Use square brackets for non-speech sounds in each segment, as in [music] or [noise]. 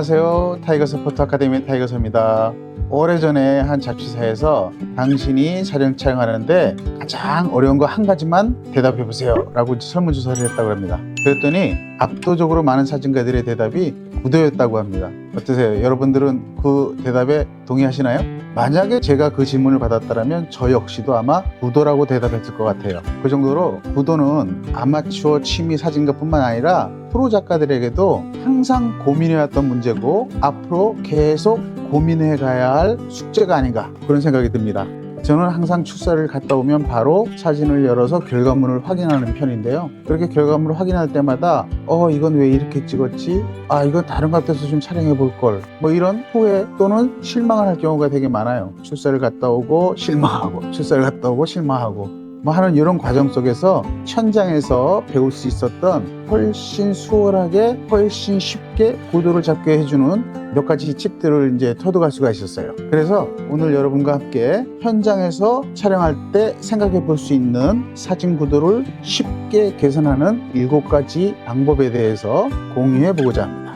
안녕하세요. 타이거 서포트 아카데미 타이거서입니다. 오래전에 한 잡지사에서 당신이 사진 촬영하는데 가장 어려운 거 한 가지만 대답해 보세요. 라고 설문조사를 했다고 합니다. 그랬더니 압도적으로 많은 사진가들의 대답이 구도였다고 합니다. 어떠세요? 여러분들은 그 대답에 동의하시나요? 만약에 제가 그 질문을 받았다면 저 역시도 아마 구도라고 대답했을 것 같아요. 그 정도로 구도는 아마추어 취미 사진가뿐만 아니라 프로 작가들에게도 항상 고민해왔던 문제고 앞으로 계속 고민해 가야 할 숙제가 아닌가 그런 생각이 듭니다. 저는 항상 출사를 갔다 오면 바로 사진을 열어서 결과물을 확인하는 편인데요. 그렇게 결과물을 확인할 때마다 어 이건 왜 이렇게 찍었지? 아 이건 다른 것 같아서 좀 촬영해 볼 걸. 뭐 이런 후회 또는 실망을 할 경우가 되게 많아요. 출사를 갔다 오고 실망하고 출사를 갔다 오고 실망하고 뭐 하는 이런 과정 속에서 현장에서 배울 수 있었던 훨씬 수월하게 훨씬 쉽게 구도를 잡게 해주는 몇 가지 팁들을 이제 터득할 수가 있었어요. 그래서 오늘 여러분과 함께 현장에서 촬영할 때 생각해 볼 수 있는 사진 구도를 쉽게 개선하는 일곱 가지 방법에 대해서 공유해 보고자 합니다.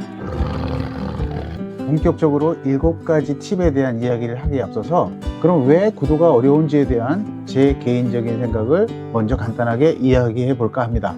본격적으로 일곱 가지 팁에 대한 이야기를 하기에 앞서서 그럼 왜 구도가 어려운지에 대한 제 개인적인 생각을 먼저 간단하게 이야기해 볼까 합니다.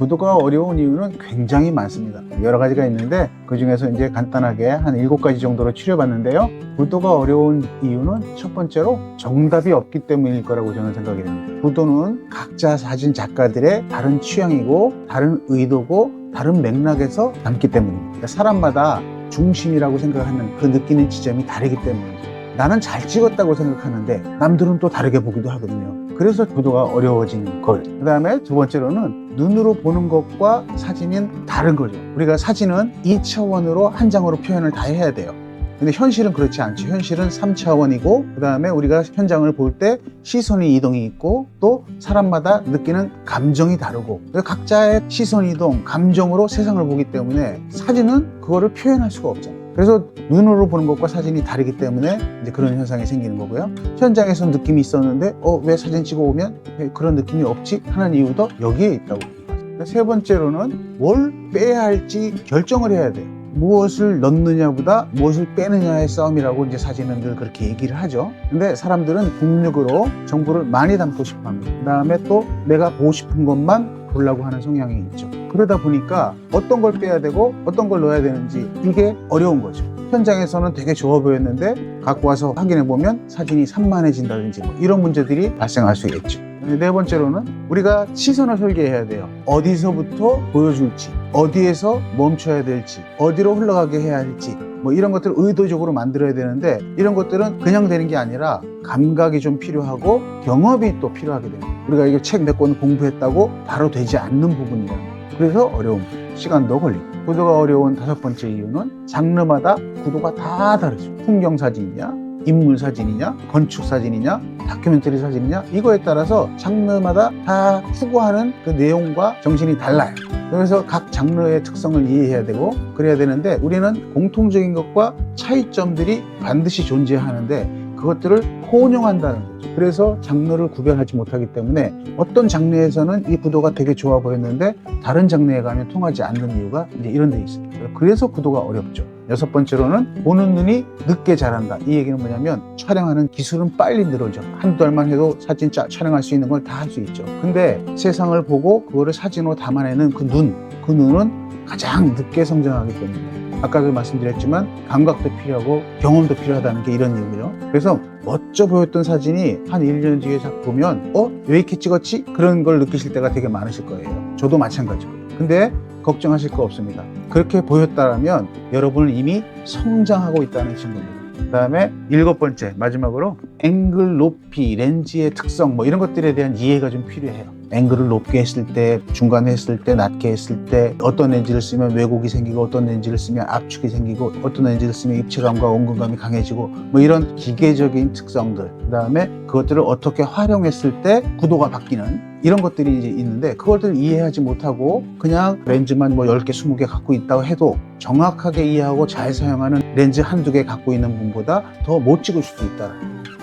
구도가 어려운 이유는 굉장히 많습니다. 여러 가지가 있는데 그 중에서 이제 간단하게 한 일곱 가지 정도로 추려봤는데요. 구도가 어려운 이유는 첫 번째로 정답이 없기 때문일 거라고 저는 생각이 됩니다. 구도는 각자 사진 작가들의 다른 취향이고 다른 의도고 다른 맥락에서 담기 때문입니다. 그러니까 사람마다 중심이라고 생각하는 그 느끼는 지점이 다르기 때문이죠. 나는 잘 찍었다고 생각하는데 남들은 또 다르게 보기도 하거든요. 그래서 구도가 어려워지는 걸. 그 다음에 두 번째로는 눈으로 보는 것과 사진은 다른 거죠. 우리가 사진은 2차원으로 한 장으로 표현을 다 해야 돼요. 근데 현실은 그렇지 않죠. 현실은 3차원이고, 그 다음에 우리가 현장을 볼 때 시선의 이동이 있고, 또 사람마다 느끼는 감정이 다르고, 각자의 시선 이동, 감정으로 세상을 보기 때문에 사진은 그거를 표현할 수가 없잖아요. 그래서 눈으로 보는 것과 사진이 다르기 때문에 이제 그런 현상이 생기는 거고요. 현장에서 느낌이 있었는데, 어, 왜 사진 찍어 오면 왜 그런 느낌이 없지? 하는 이유도 여기에 있다고 봅니다. 세 번째로는 뭘 빼야 할지 결정을 해야 돼요. 무엇을 넣느냐보다 무엇을 빼느냐의 싸움이라고 이제 사진은 늘 그렇게 얘기를 하죠. 근데 사람들은 국력으로 정보를 많이 담고 싶어 합니다. 그 다음에 또 내가 보고 싶은 것만 보려고 하는 성향이 있죠. 그러다 보니까 어떤 걸 빼야 되고 어떤 걸 넣어야 되는지 이게 어려운 거죠. 현장에서는 되게 좋아 보였는데 갖고 와서 확인해 보면 사진이 산만해진다든지 뭐 이런 문제들이 발생할 수 있겠죠. 네 번째로는 우리가 시선을 설계해야 돼요. 어디서부터 보여줄지, 어디에서 멈춰야 될지, 어디로 흘러가게 해야 할지, 뭐 이런 것들을 의도적으로 만들어야 되는데 이런 것들은 그냥 되는 게 아니라 감각이 좀 필요하고 경험이 또 필요하게 됩니다. 우리가 이거 책 몇 권 공부했다고 바로 되지 않는 부분이에요. 그래서 어려움, 시간도 걸리고. 구도가 어려운 다섯 번째 이유는 장르마다 구도가 다 다르죠. 풍경 사진이냐, 인물 사진이냐, 건축 사진이냐, 다큐멘터리 사진이냐, 이거에 따라서 장르마다 다 추구하는 그 내용과 정신이 달라요. 그래서 각 장르의 특성을 이해해야 되고 그래야 되는데 우리는 공통적인 것과 차이점들이 반드시 존재하는데 그것들을 혼용한다는 거죠. 그래서 장르를 구별하지 못하기 때문에 어떤 장르에서는 이 구도가 되게 좋아 보였는데 다른 장르에 가면 통하지 않는 이유가 이제 이런 데 있습니다. 그래서 구도가 어렵죠. 여섯 번째로는 보는 눈이 늦게 자란다. 이 얘기는 뭐냐면 촬영하는 기술은 빨리 늘어져. 한두 달만 해도 사진 짜, 촬영할 수 있는 걸 다 할 수 있죠. 근데 세상을 보고 그거를 사진으로 담아내는 그 눈, 그 눈은 가장 늦게 성장하기 때문에 아까도 말씀드렸지만 감각도 필요하고 경험도 필요하다는 게 이런 이유예요. 그래서 멋져 보였던 사진이 한 1년 뒤에 딱 보면 어? 왜 이렇게 찍었지? 그런 걸 느끼실 때가 되게 많으실 거예요. 저도 마찬가지고요. 근데 걱정하실 거 없습니다. 그렇게 보였다면 여러분은 이미 성장하고 있다는 증거입니다. 그 다음에 일곱 번째 마지막으로 앵글 높이 렌즈의 특성 뭐 이런 것들에 대한 이해가 좀 필요해요. 앵글을 높게 했을 때 중간에 했을 때 낮게 했을 때 어떤 렌즈를 쓰면 왜곡이 생기고 어떤 렌즈를 쓰면 압축이 생기고 어떤 렌즈를 쓰면 입체감과 원근감이 강해지고 뭐 이런 기계적인 특성들 그 다음에 그것들을 어떻게 활용했을 때 구도가 바뀌는 이런 것들이 이제 있는데 그것들을 이해하지 못하고 그냥 렌즈만 뭐 10개, 20개 갖고 있다고 해도 정확하게 이해하고 잘 사용하는 렌즈 한두 개 갖고 있는 분보다 더 못 찍을 수도 있다.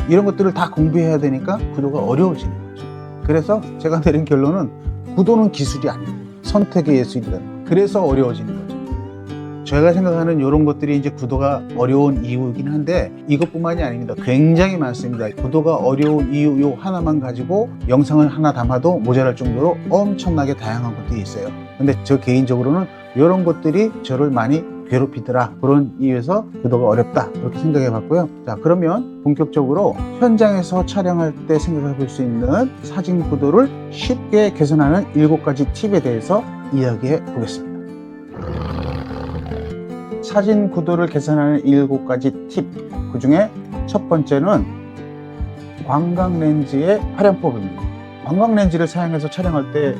이런 것들을 다 공부해야 되니까 구도가 어려워지는 거죠. 그래서 제가 [laughs] 내린 결론은 구도는 기술이 아니에요. 선택의 예술이다. 그래서 어려워지는 거죠. 제가 생각하는 이런 것들이 이제 구도가 어려운 이유이긴 한데 이것뿐만이 아닙니다. 굉장히 많습니다. 구도가 어려운 이유 요 하나만 가지고 영상을 하나 담아도 모자랄 정도로 엄청나게 다양한 것들이 있어요. 근데 저 개인적으로는 이런 것들이 저를 많이 괴롭히더라 그런 이유에서 구도가 어렵다 이렇게 생각해 봤고요 자 그러면 본격적으로 현장에서 촬영할 때 생각해 볼 수 있는 사진 구도를 쉽게 개선하는 일곱 가지 팁에 대해서 이야기해 보겠습니다 사진 구도를 개선하는 일곱 가지 팁. 그 중에 첫 번째는 광각 렌즈의 활용법입니다. 광각 렌즈를 사용해서 촬영할 때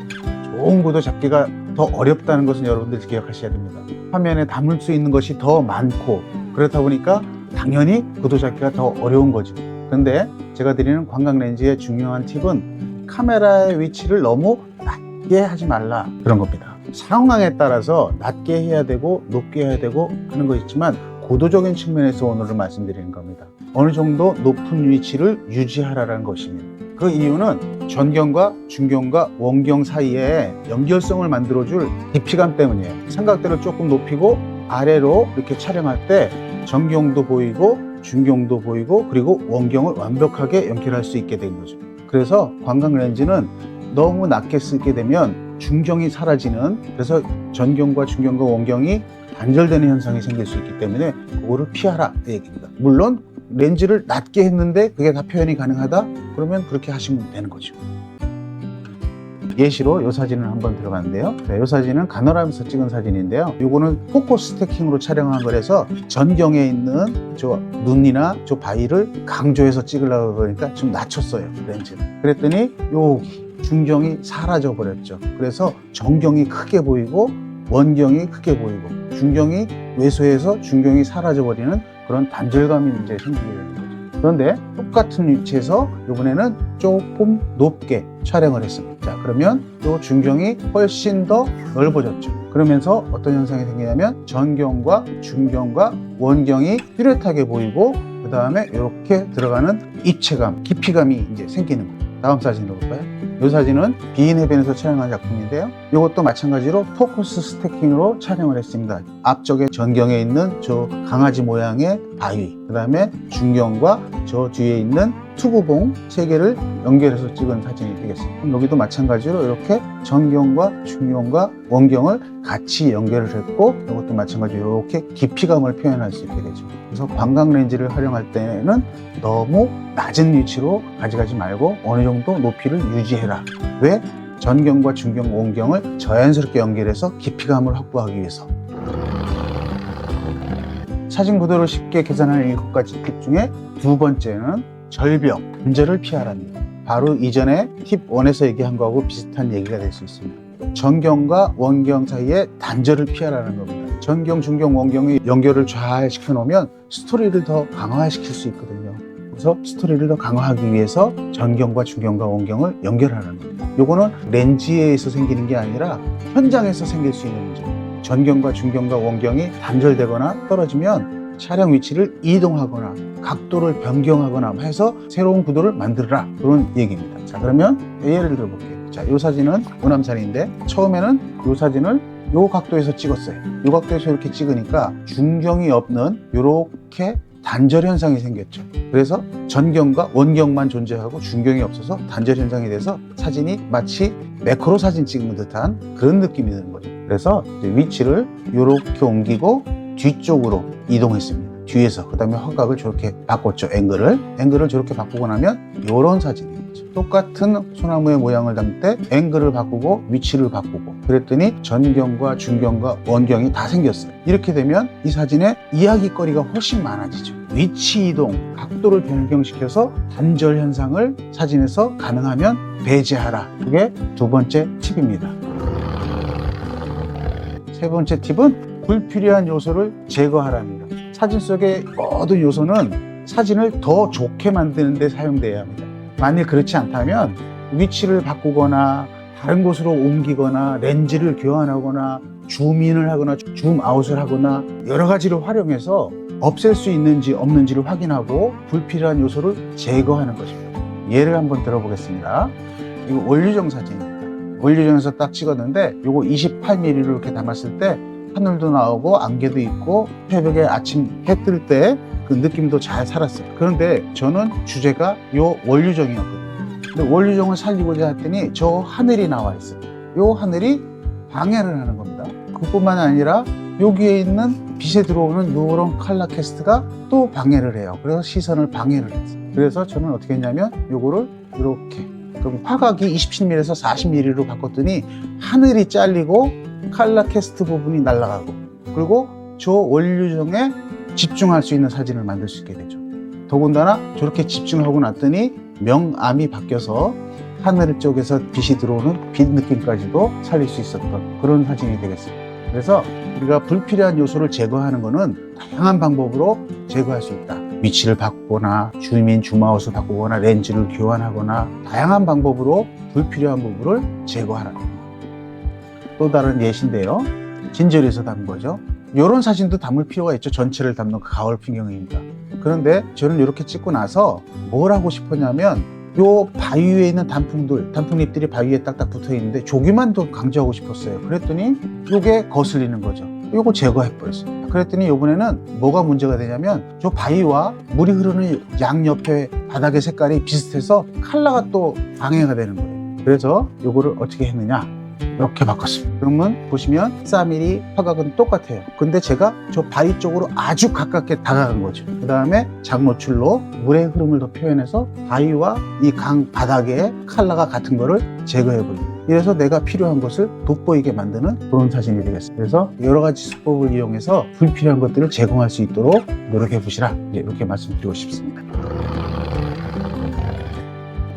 좋은 구도 잡기가 더 어렵다는 것은 여러분들이 기억하셔야 됩니다. 화면에 담을 수 있는 것이 더 많고 그렇다 보니까 당연히 구도 잡기가 더 어려운 거죠. 근데 제가 드리는 광각 렌즈의 중요한 팁은 카메라의 위치를 너무 낮게 하지 말라 그런 겁니다. 상황에 따라서 낮게 해야 되고 높게 해야 되고 하는 거 있지만 고도적인 측면에서 오늘은 말씀드리는 겁니다. 어느 정도 높은 위치를 유지하라는 것입니다. 그 이유는 전경과 중경과 원경 사이에 연결성을 만들어줄 깊이감 때문이에요. 삼각대를 조금 높이고 아래로 이렇게 촬영할 때 전경도 보이고 중경도 보이고 그리고 원경을 완벽하게 연결할 수 있게 된 거죠. 그래서 광각 렌즈는 너무 낮게 쓰게 되면 중경이 사라지는 그래서 전경과 중경과 원경이 단절되는 현상이 생길 수 있기 때문에 그거를 피하라 이 얘기입니다. 물론 렌즈를 낮게 했는데 그게 다 표현이 가능하다? 그러면 그렇게 하시면 되는 거죠. 예시로 이 사진을 한번 들어봤는데요. 이 사진은 가노라면서 찍은 사진인데요. 이거는 포커스 스태킹으로 촬영한 거라서 전경에 있는 저 눈이나 저 바위를 강조해서 찍으려고 그러니까 좀 낮췄어요. 렌즈를. 그랬더니 여기 중경이 사라져 버렸죠. 그래서 정경이 크게 보이고 원경이 크게 보이고 중경이 왜소해서 중경이 사라져 버리는 그런 단절감이 이제 생기게 되는 거죠. 그런데 똑같은 위치에서 이번에는 조금 높게 촬영을 했습니다. 자, 그러면 또 중경이 훨씬 더 넓어졌죠. 그러면서 어떤 현상이 생기냐면 전경과 중경과 원경이 뚜렷하게 보이고 그 다음에 이렇게 들어가는 입체감, 깊이감이 이제 생기는 거예요. 다음 사진으로 볼까요? 이 사진은 비인 해변에서 촬영한 작품인데요. 이것도 마찬가지로 포커스 스태킹으로 촬영을 했습니다. 앞쪽에 전경에 있는 저 강아지 모양의 바위, 그 다음에 중경과 저 뒤에 있는 투구봉 세 개를 연결해서 찍은 사진이 되겠습니다. 여기도 마찬가지로 이렇게 전경과 중경과 원경을 같이 연결을 했고 이것도 마찬가지로 이렇게 깊이감을 표현할 수 있게 되죠. 그래서 광각 렌즈를 활용할 때는 너무 낮은 위치로 가져가지 말고 어느 정도 높이를 유지해라. 왜? 전경과 중경, 원경을 자연스럽게 연결해서 깊이감을 확보하기 위해서. 사진 구도를 쉽게 개선하는 일곱 가지 팁 중에 두 번째는 절벽, 단절을 피하랍니다. 바로 이전에 팁 1에서 얘기한 거하고 비슷한 얘기가 될 수 있습니다. 전경과 원경 사이에 단절을 피하라는 겁니다. 전경, 중경, 원경이 연결을 잘 시켜놓으면 스토리를 더 강화시킬 수 있거든요. 그래서 스토리를 더 강화하기 위해서 전경과 중경과 원경을 연결하는 겁니다. 요거는 렌즈에서 생기는 게 아니라 현장에서 생길 수 있는 문제예요. 전경과 중경과 원경이 단절되거나 떨어지면 촬영 위치를 이동하거나 각도를 변경하거나 해서 새로운 구도를 만들어라 그런 얘기입니다. 자 그러면 예를 들어 볼게요. 자, 이 사진은 우남산인데 처음에는 이 사진을 이 각도에서 찍었어요. 이 각도에서 이렇게 찍으니까 중경이 없는 이렇게 단절 현상이 생겼죠. 그래서 전경과 원경만 존재하고 중경이 없어서 단절 현상이 돼서 사진이 마치 매크로 사진 찍는 듯한 그런 느낌이 드는 거죠. 그래서 위치를 이렇게 옮기고 뒤쪽으로 이동했습니다. 뒤에서 그 다음에 화각을 저렇게 바꿨죠. 앵글을 앵글을 저렇게 바꾸고 나면 이런 사진이 죠 똑같은 소나무의 모양을 담을 때 앵글을 바꾸고 위치를 바꾸고 그랬더니 전경과 중경과 원경이 다 생겼어요. 이렇게 되면 이 사진에 이야기거리가 훨씬 많아지죠. 위치 이동, 각도를 변경시켜서 단절 현상을 사진에서 가능하면 배제하라. 그게 두 번째 팁입니다. 세 번째 팁은 불필요한 요소를 제거하랍니다. 사진 속의 모든 요소는 사진을 더 좋게 만드는 데 사용돼야 합니다. 만일 그렇지 않다면 위치를 바꾸거나 다른 곳으로 옮기거나 렌즈를 교환하거나 줌인을 하거나 줌아웃을 하거나 여러 가지를 활용해서 없앨 수 있는지 없는지를 확인하고 불필요한 요소를 제거하는 것입니다. 예를 한번 들어보겠습니다. 이거 원류정 사진입니다. 원류정에서 딱 찍었는데 이거 28mm로 이렇게 담았을 때 하늘도 나오고 안개도 있고 새벽에 아침 해 뜰 때 그 느낌도 잘 살았어요. 그런데 저는 주제가 요 원류정이었거든요. 근데 원류정을 살리고자 했더니 저 하늘이 나와 있어요. 요 하늘이 방해를 하는 겁니다. 그뿐만 아니라 여기에 있는 빛에 들어오는 요런 칼라 캐스트가 또 방해를 해요. 그래서 시선을 방해를 했어요. 그래서 저는 어떻게 했냐면 요거를 이렇게 그럼 화각이 27mm에서 40mm로 바꿨더니 하늘이 잘리고 칼라 캐스트 부분이 날아가고 그리고 저 원류정에 집중할 수 있는 사진을 만들 수 있게 되죠. 더군다나 저렇게 집중하고 났더니 명암이 바뀌어서 하늘 쪽에서 빛이 들어오는 빛 느낌까지도 살릴 수 있었던 그런 사진이 되겠습니다. 그래서 우리가 불필요한 요소를 제거하는 것은 다양한 방법으로 제거할 수 있다. 위치를 바꾸거나 주민 주마우스 바꾸거나 렌즈를 교환하거나 다양한 방법으로 불필요한 부분을 제거하라. 또 다른 예시인데요. 진절에서 담은 거죠. 이런 사진도 담을 필요가 있죠. 전체를 담는 그 가을 풍경입니다. 그런데 저는 이렇게 찍고 나서 뭘 하고 싶었냐면 요 바위 위에 있는 단풍들, 단풍잎들이 바위 위에 딱딱 붙어 있는데 조기만 더 강조하고 싶었어요. 그랬더니 요게 거슬리는 거죠. 요거 제거해 버렸어요. 그랬더니 이번에는 뭐가 문제가 되냐면 저 바위와 물이 흐르는 양옆에 바닥의 색깔이 비슷해서 컬러가 또 방해가 되는 거예요. 그래서 요거를 어떻게 했느냐? 이렇게 바꿨습니다. 그러면 보시면 4mm 화각은 똑같아요. 근데 제가 저 바위 쪽으로 아주 가깝게 다가간 거죠. 그 다음에 장노출로 물의 흐름을 더 표현해서 바위와 이 강 바닥의 컬러가 같은 거를 제거해 버립니다. 이래서 내가 필요한 것을 돋보이게 만드는 그런 사진이 되겠습니다. 그래서 여러 가지 수법을 이용해서 불필요한 것들을 제공할 수 있도록 노력해 보시라. 이렇게 말씀드리고 싶습니다.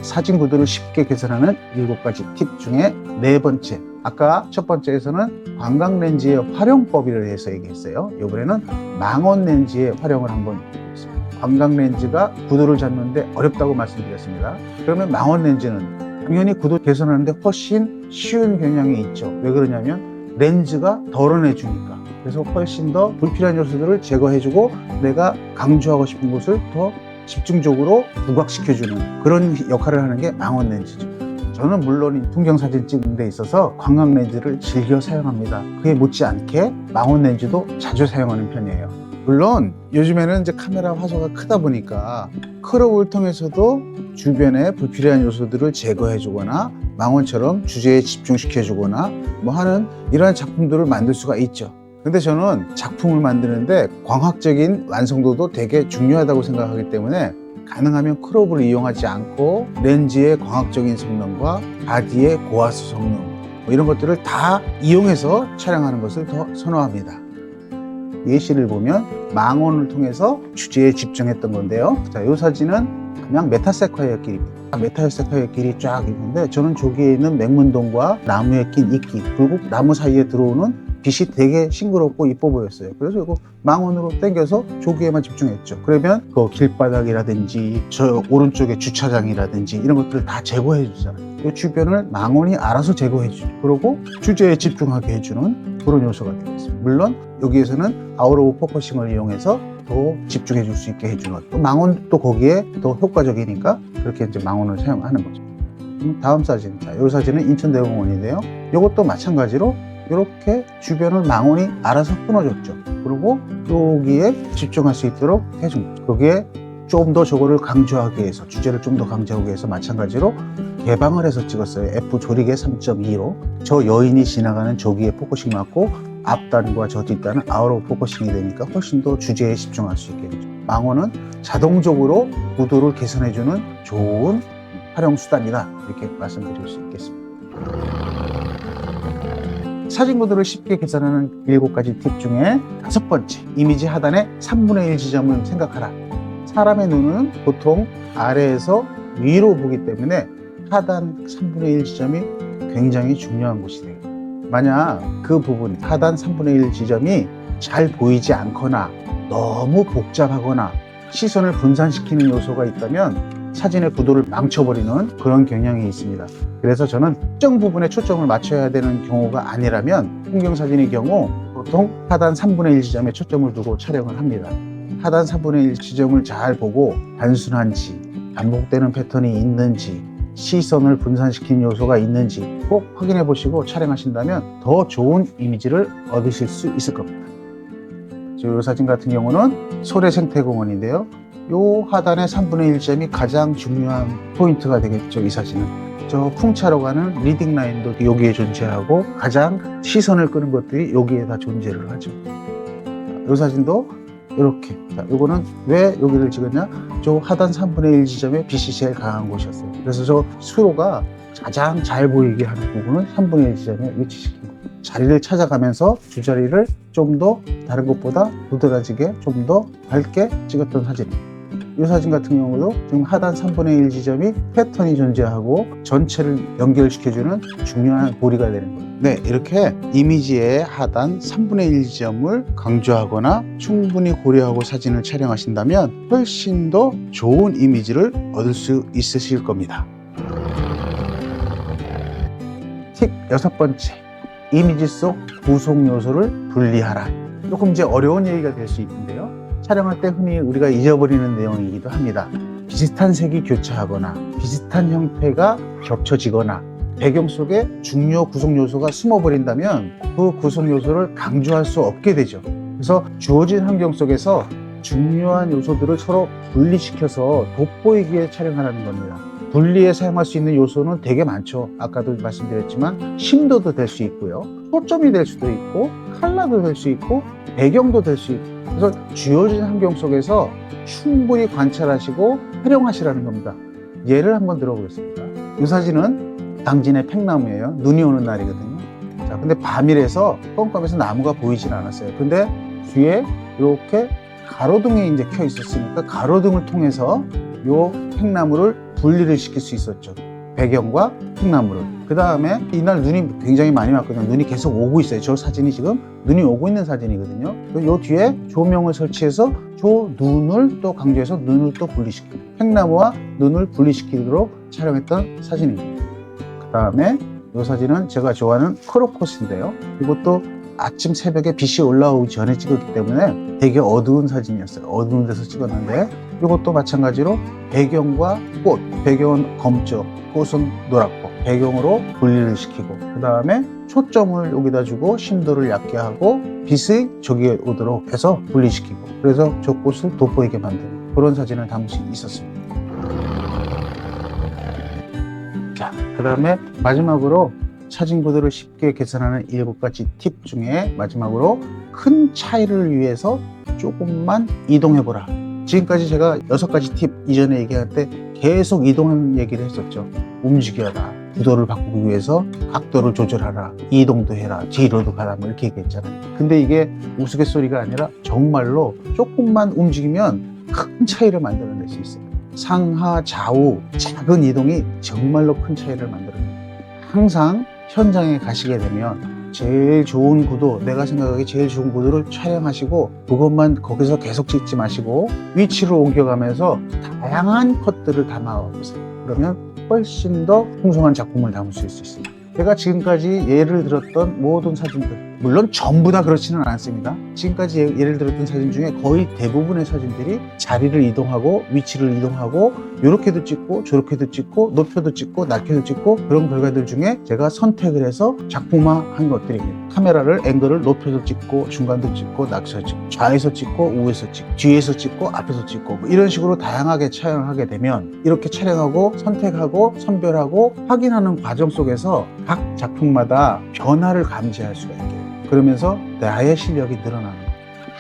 사진 구도를 쉽게 개선하는 일곱 가지 팁 중에 네 번째. 아까 첫 번째에서는 관광 렌즈의 활용법에 대해서 얘기했어요. 이번에는 망원 렌즈의 활용을 한번 보겠습니다. 관광 렌즈가 구도를 잡는데 어렵다고 말씀드렸습니다. 그러면 망원 렌즈는 당연히 구도 개선하는데 훨씬 쉬운 경향이 있죠. 왜 그러냐면 렌즈가 덜어내 주니까. 그래서 훨씬 더 불필요한 요소들을 제거해주고 내가 강조하고 싶은 것을 더 집중적으로 부각시켜주는 그런 역할을 하는 게 망원 렌즈죠. 저는 물론 풍경 사진 찍는 데 있어서 관광 렌즈를 즐겨 사용합니다. 그에 못지않게 망원 렌즈도 자주 사용하는 편이에요. 물론 요즘에는 이제 카메라 화소가 크다 보니까 크롭을 통해서도 주변에 불필요한 요소들을 제거해 주거나 망원처럼 주제에 집중시켜 주거나 뭐 하는 이러한 작품들을 만들 수가 있죠. 근데 저는 작품을 만드는데 광학적인 완성도도 되게 중요하다고 생각하기 때문에 가능하면 크롭을 이용하지 않고 렌즈의 광학적인 성능과 바디의 고화소 성능 뭐 이런 것들을 다 이용해서 촬영하는 것을 더 선호합니다. 예시를 보면 망원을 통해서 주제에 집중했던 건데요. 자, 이 사진은 그냥 메타세콰이어 길입니다. 메타세콰이어 길이 쫙 있는데 저는 저기에 있는 맹문동과 나무에 낀 이끼 그리고 나무 사이에 들어오는 빛이 되게 싱그럽고 이뻐 보였어요. 그래서 이거 망원으로 당겨서 조기에만 집중했죠. 그러면 그 길바닥이라든지 저 오른쪽에 주차장이라든지 이런 것들을 다 제거해 주잖아요. 이 주변을 망원이 알아서 제거해 주죠. 그리고 주제에 집중하게 해주는 그런 요소가 되겠습니다. 물론 여기에서는 아웃 오브 포커싱을 이용해서 더 집중해 줄 수 있게 해주는 또 망원 또 거기에 더 효과적이니까 그렇게 이제 망원을 사용하는 거죠. 음, 다음 사진. 자, 이 사진은 인천대공원인데요. 이것도 마찬가지로 이렇게 주변을 망원이 알아서 끊어줬죠. 그리고 여기에 집중할 수 있도록 해준 거죠. 거기에 좀 더 저거를 강조하기 위해서 주제를 좀 더 강조하기 위해서 마찬가지로 개방을 해서 찍었어요. F 조리개 3.2로 저 여인이 지나가는 저기에 포커싱 맞고 앞단과 저 뒷단은 오브 포커싱이 되니까 훨씬 더 주제에 집중할 수 있게 되죠. 망원은 자동적으로 구도를 개선해주는 좋은 활용 수단이다 이렇게 말씀드릴 수 있겠습니다. 사진 구도를 쉽게 개선하는 일곱 가지 팁 중에 다섯 번째, 이미지 하단의 3분의 1 지점을 생각하라. 사람의 눈은 보통 아래에서 위로 보기 때문에 하단 3분의 1 지점이 굉장히 중요한 곳이 돼요. 만약 그 부분, 하단 3분의 1 지점이 잘 보이지 않거나 너무 복잡하거나 시선을 분산시키는 요소가 있다면 사진의 구도를 망쳐버리는 그런 경향이 있습니다. 그래서 저는 특정 부분에 초점을 맞춰야 되는 경우가 아니라면 풍경 사진의 경우 보통 하단 3분의 1 지점에 초점을 두고 촬영을 합니다. 하단 3분의 1 지점을 잘 보고 단순한지 반복되는 패턴이 있는지 시선을 분산시킨 요소가 있는지 꼭 확인해 보시고 촬영하신다면 더 좋은 이미지를 얻으실 수 있을 겁니다. 이 사진 같은 경우는 소래 생태공원인데요. 요 하단의 3분의 1점이 가장 중요한 포인트가 되겠죠, 이 사진은. 저 풍차로 가는 리딩 라인도 여기에 존재하고 가장 시선을 끄는 것들이 여기에 다 존재를 하죠. 이 사진도 이렇게. 자, 요거는 왜 여기를 찍었냐? 저 하단 3분의 1 지점에 빛이 제일 강한 곳이었어요. 그래서 저 수로가 가장 잘 보이게 하는 부분을 3분의 1 지점에 위치시킨 거예요. 자리를 찾아가면서 두 자리를 좀 더 다른 것보다 도드라지게 좀 더 밝게 찍었던 사진입니다. 이 사진 같은 경우도 지금 하단 3분의 1 지점이 패턴이 존재하고 전체를 연결시켜주는 중요한 고리가 되는 거예요. 네, 이렇게 이미지의 하단 3분의 1 지점을 강조하거나 충분히 고려하고 사진을 촬영하신다면 훨씬 더 좋은 이미지를 얻을 수 있으실 겁니다. 팁 여섯 번째. 이미지 속 구성 요소를 분리하라. 조금 이제 어려운 얘기가 될 수 있는데요. 촬영할 때 흔히 우리가 잊어버리는 내용이기도 합니다. 비슷한 색이 교차하거나 비슷한 형태가 겹쳐지거나 배경 속에 중요 구성 요소가 숨어버린다면 그 구성 요소를 강조할 수 없게 되죠. 그래서 주어진 환경 속에서 중요한 요소들을 서로 분리시켜서 돋보이게 촬영하라는 겁니다. 분리에 사용할 수 있는 요소는 되게 많죠. 아까도 말씀드렸지만 심도도 될 수 있고요. 초점이 될 수도 있고 컬러도 될 수 있고 배경도 될 수 있고 그래서 주어진 환경 속에서 충분히 관찰하시고 활용하시라는 겁니다. 예를 한번 들어보겠습니다. 이 사진은 당진의 팽나무예요. 눈이 오는 날이거든요. 자, 근데 밤이라서 껌껌해서 나무가 보이질 않았어요. 근데 뒤에 이렇게 가로등이 이제 켜 있었으니까 가로등을 통해서 요 팽나무를 분리를 시킬 수 있었죠. 배경과 팽나무를. 그 다음에 이날 눈이 굉장히 많이 왔거든요. 눈이 계속 오고 있어요. 저 사진이 지금 눈이 오고 있는 사진이거든요. 그요 뒤에 조명을 설치해서 저 눈을 또 강조해서 눈을 또 분리시키고 팽나무와 눈을 분리시키도록 촬영했던 사진입니다. 그 다음에 이 사진은 제가 좋아하는 크로코스인데요. 이것도 아침 새벽에 빛이 올라오기 전에 찍었기 때문에 되게 어두운 사진이었어요. 어두운 데서 찍었는데 이것도 마찬가지로 배경과 꽃, 배경은 검죠. 꽃은 노랗고 배경으로 분리를 시키고 그 다음에 초점을 여기다 주고 심도를 얕게 하고 빛이 저기에 오도록 해서 분리시키고 그래서 저 꽃을 돋보이게 만드는 그런 사진을 수 있었습니다. 자, 그 다음에 마지막으로 사진 구도를 쉽게 개선하는 일곱 가지 팁 중에 마지막으로 큰 차이를 위해서 조금만 이동해보라. 지금까지 제가 여섯 가지 팁 이전에 얘기할 때 계속 이동하는 얘기를 했었죠. 움직여라. 구도를 바꾸기 위해서 각도를 조절하라. 이동도 해라. 뒤로도 가라. 뭐 이렇게 얘기했잖아요. 근데 이게 우스갯소리가 아니라 정말로 조금만 움직이면 큰 차이를 만들어낼 수 있어요. 상하, 좌우, 작은 이동이 정말로 큰 차이를 만들어내요. 항상 현장에 가시게 되면 제일 좋은 구도, 내가 생각하기 제일 좋은 구도를 촬영하시고 그것만 거기서 계속 찍지 마시고 위치를 옮겨가면서 다양한 컷들을 담아 보세요. 그러면 훨씬 더 풍성한 작품을 담을 수 있습니다. 제가 지금까지 예를 들었던 모든 사진들, 물론 전부 다 그렇지는 않습니다. 지금까지 예- 예를 들었던 사진 중에 거의 대부분의 사진들이 자리를 이동하고 위치를 이동하고 이렇게도 찍고 저렇게도 찍고 높여도 찍고 낮게도 찍고 그런 결과들 중에 제가 선택을 해서 작품화한 것들입니다. 카메라를 앵글을 높여서 찍고 중간도 찍고 낮춰서 찍고 좌에서 찍고 우에서 찍고 뒤에서 찍고 앞에서 찍고 뭐 이런 식으로 다양하게 촬영을 하게 되면 이렇게 촬영하고 선택하고 선별하고 확인하는 과정 속에서 각 작품마다 변화를 감지할 수가 있게 돼요. 그러면서 나의 실력이 늘어나는.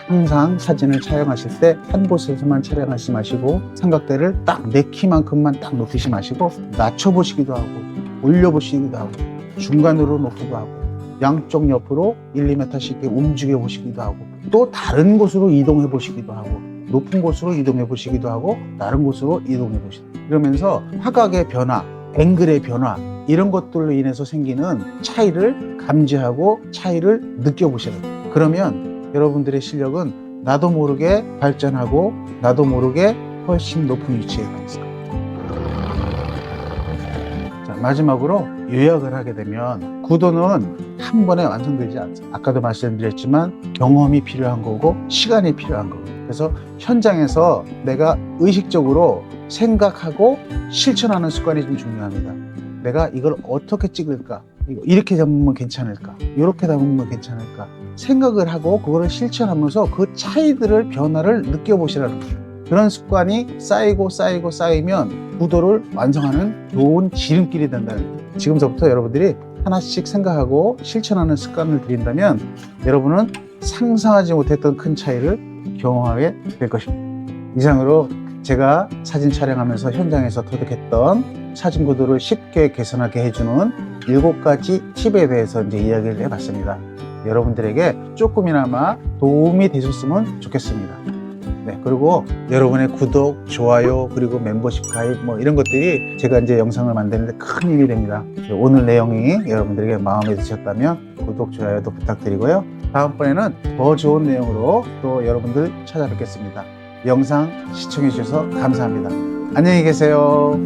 항상 사진을 촬영하실 때 한 곳에서만 촬영하지 마시고 삼각대를 딱 내 키만큼만 딱 높이지 마시고 낮춰보시기도 하고 올려보시기도 하고 중간으로 놓기도 하고 양쪽 옆으로 1, 2m씩 움직여 보시기도 하고 또 다른 곳으로 이동해 보시기도 하고 높은 곳으로 이동해 보시기도 하고 다른 곳으로 이동해 보시기도 하고 이러면서 화각의 변화, 앵글의 변화 이런 것들로 인해서 생기는 차이를 감지하고 차이를 느껴보셔야 돼요. 그러면 여러분들의 실력은 나도 모르게 발전하고 나도 모르게 훨씬 높은 위치에 가 있어요. 자, 마지막으로 요약을 하게 되면 구도는 한 번에 완성되지 않습니다. 아까도 말씀드렸지만 경험이 필요한 거고 시간이 필요한 거고 그래서 현장에서 내가 의식적으로 생각하고 실천하는 습관이 좀 중요합니다. 내가 이걸 어떻게 찍을까? 이렇게 잡으면 괜찮을까? 이렇게 잡으면 괜찮을까? 생각을 하고 그거를 실천하면서 그 차이들을 변화를 느껴보시라는 거예요. 그런 습관이 쌓이고 쌓이고 쌓이면 구도를 완성하는 좋은 지름길이 된다는 거예요. 지금서부터 여러분들이 하나씩 생각하고 실천하는 습관을 들인다면 여러분은 상상하지 못했던 큰 차이를 경험하게 될 것입니다. 이상으로 제가 사진 촬영하면서 현장에서 터득했던 사진 구도를 쉽게 개선하게 해주는 일곱 가지 팁에 대해서 이제 이야기를 해봤습니다. 여러분들에게 조금이나마 도움이 되셨으면 좋겠습니다. 네, 그리고 여러분의 구독, 좋아요, 그리고 멤버십 가입 뭐 이런 것들이 제가 이제 영상을 만드는데 큰 힘이 됩니다. 오늘 내용이 여러분들에게 마음에 드셨다면 구독, 좋아요도 부탁드리고요. 다음번에는 더 좋은 내용으로 또 여러분들 찾아뵙겠습니다. 영상 시청해주셔서 감사합니다. 안녕히 계세요.